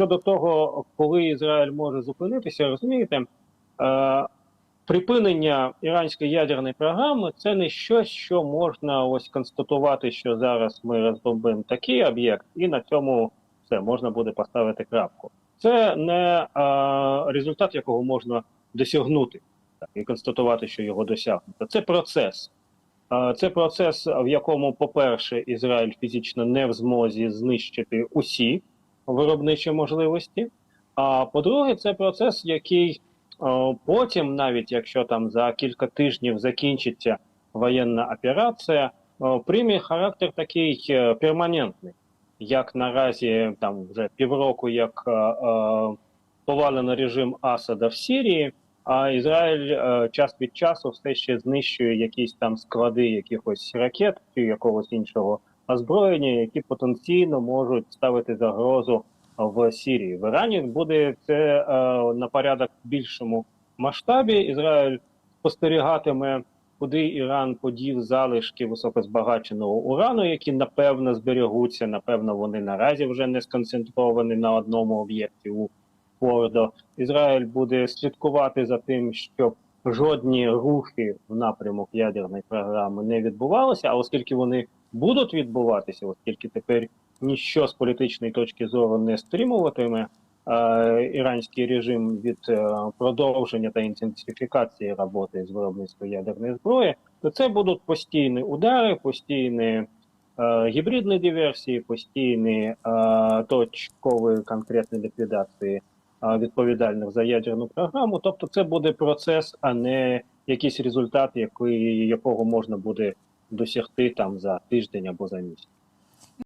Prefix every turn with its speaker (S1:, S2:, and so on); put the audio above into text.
S1: щодо того, коли Ізраїль може зупинитися, розумієте, е, припинення іранської ядерної програми це не щось, що можна ось констатувати, що зараз ми розбомбимо такий об'єкт, і на цьому все можна буде поставити крапку. Це не е, результат, якого можна досягнути так, і констатувати, що його досягнуто. Це процес. Е, Це процес, в якому, по-перше, Ізраїль фізично не в змозі знищити усі виробничі можливості. А по-друге, це процес, який е, потім, навіть якщо там за кілька тижнів закінчиться воєнна операція, е, прийме характер такий е, перманентний, як наразі там вже півроку, як е, повалено режим Асада в Сирії. А Ізраїль е, час від часу все ще знищує якісь там склади якихось ракет чи якогось іншого озброєння, які потенційно можуть ставити загрозу в Сирії. В Ірані буде це е, на порядок більшому масштабі. Ізраїль спостерігатиме, куди Іран подів залишки високозбагаченого урану, які напевно зберігуться. Напевно, вони наразі вже не сконцентровані на одному об'єкті у Фордо. Ізраїль буде слідкувати за тим, щоб жодні рухи в напрямок ядерної програми не відбувалися. А оскільки вони будуть відбуватися, оскільки тепер ніщо з політичної точки зору не стримуватиме е, іранський режим від е, продовження та інтенсифікації роботи з виробництва ядерної зброї, то це будуть постійні удари, постійні е, гібридні диверсії, постійні е, точкові конкретні ліквідації відповідальних за ядерну програму. Тобто, це буде процес, а не якийсь результат, який, якого можна буде досягти там за тиждень або за місяць.